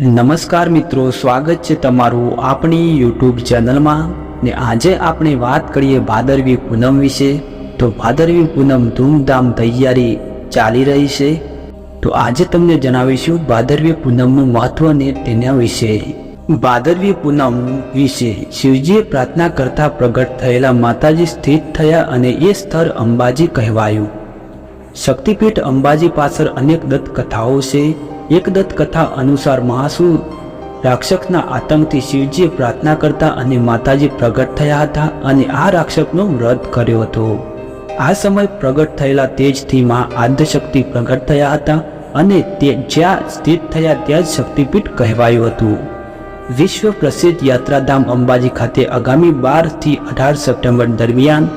નમસ્કાર મિત્રો, સ્વાગત છે તમારું આપણી યુટ્યુબ ચેનલમાં. ને આજે આપણે વાત કરીએ ભાદરવી પૂનમ વિશે. તો ભાદરવી પૂનમ ધૂમધામ તૈયારી ચાલી રહી છે. તો આજે તમને જણાવીશું ભાદરવી પૂનમનું મહત્વ ને તેના વિશે. ભાદરવી પૂનમ વિશે શિવજીએ પ્રાર્થના કરતા પ્રગટ થયેલા માતાજી સ્થિત થયા અને એ સ્થળ અંબાજી કહેવાયું. શક્તિપીઠ અંબાજી પાછળ અનેક દત્ત કથાઓ છે. એક દત્ત કથા અનુસાર મહાસુર રાક્ષસના આતંકથી શિવજીએ પ્રાર્થના કરતા અને માતાજી પ્રગટ થયા હતા અને આ રાક્ષસનો વ્રત કર્યો હતો. આ સમય પ્રગટ થયેલા તેજથી મા આદ્યશક્તિ પ્રગટ થયા હતા અને તે જ્યાં સ્થિત થયા ત્યાં જ શક્તિપીઠ કહેવાયું હતું. વિશ્વ પ્રસિદ્ધ યાત્રાધામ અંબાજી ખાતે આગામી બારથી અઢાર સપ્ટેમ્બર દરમિયાન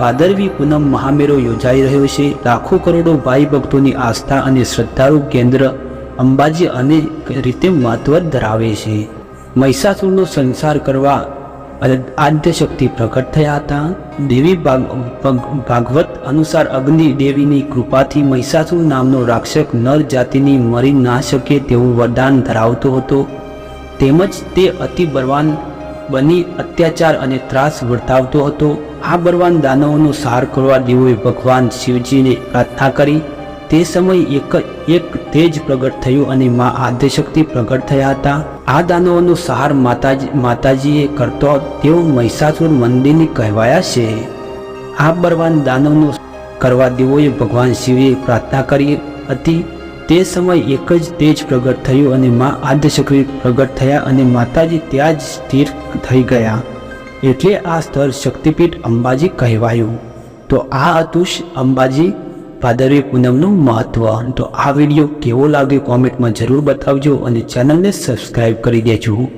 ભાદરવી પૂનમ મહામેળો યોજાઈ રહ્યો છે. લાખો કરોડો ભાઈ ભક્તોની આસ્થા અને શ્રદ્ધાળુ કેન્દ્ર અંબાજી અનેક રીતે મહત્વ ધરાવે છે. મહિષાસુરનો સંસાર કરવા આદ્ય શક્તિ પ્રગટ થયા હતા. દેવી ભાગ- ભાગ- ભાગવત અનુસાર અગ્નિ દેવીની કૃપાથી મહિષાસુર નામનો રાક્ષક નર જાતિની મરી ના શકે તેવું વરદાન ધરાવતો હતો. તેમજ તે અતિ બળવાન બની અત્યાચાર અને ત્રાસ વર્તાવતો હતો. આ બળવાન દાનવોનો સાર કરવા દેવોએ ભગવાન શિવજીને પ્રાર્થના કરી. તે સમયે એક એક તેજ પ્રગટ થયું અને મા આદ્યશક્તિ પ્રગટ થયા હતા. આ દાનવોનો સહાર માતાજી માતાજીએ કરતો તેઓ મહિષાસુર મંદિરની કહેવાયા છે. આ બળવાન દાનવનો કરવા દેવોએ ભગવાન શિવે પ્રાર્થના કરી હતી. તે સમય એક જ તેજ પ્રગટ થયું અને મા આદ્યશક્તિ પ્રગટ થયા અને માતાજી ત્યાં જ સ્થિર થઈ ગયા. એટલે આ સ્થળ શક્તિપીઠ અંબાજી કહેવાયું. તો આ હતું અંબાજી ભાદરવી પૂનમનું મહત્વ. તો આ વીડિયો કેવો લાગ્યો કોમેન્ટમાં જરૂર બતાવજો અને ચેનલને સબસ્ક્રાઈબ કરી દેજો.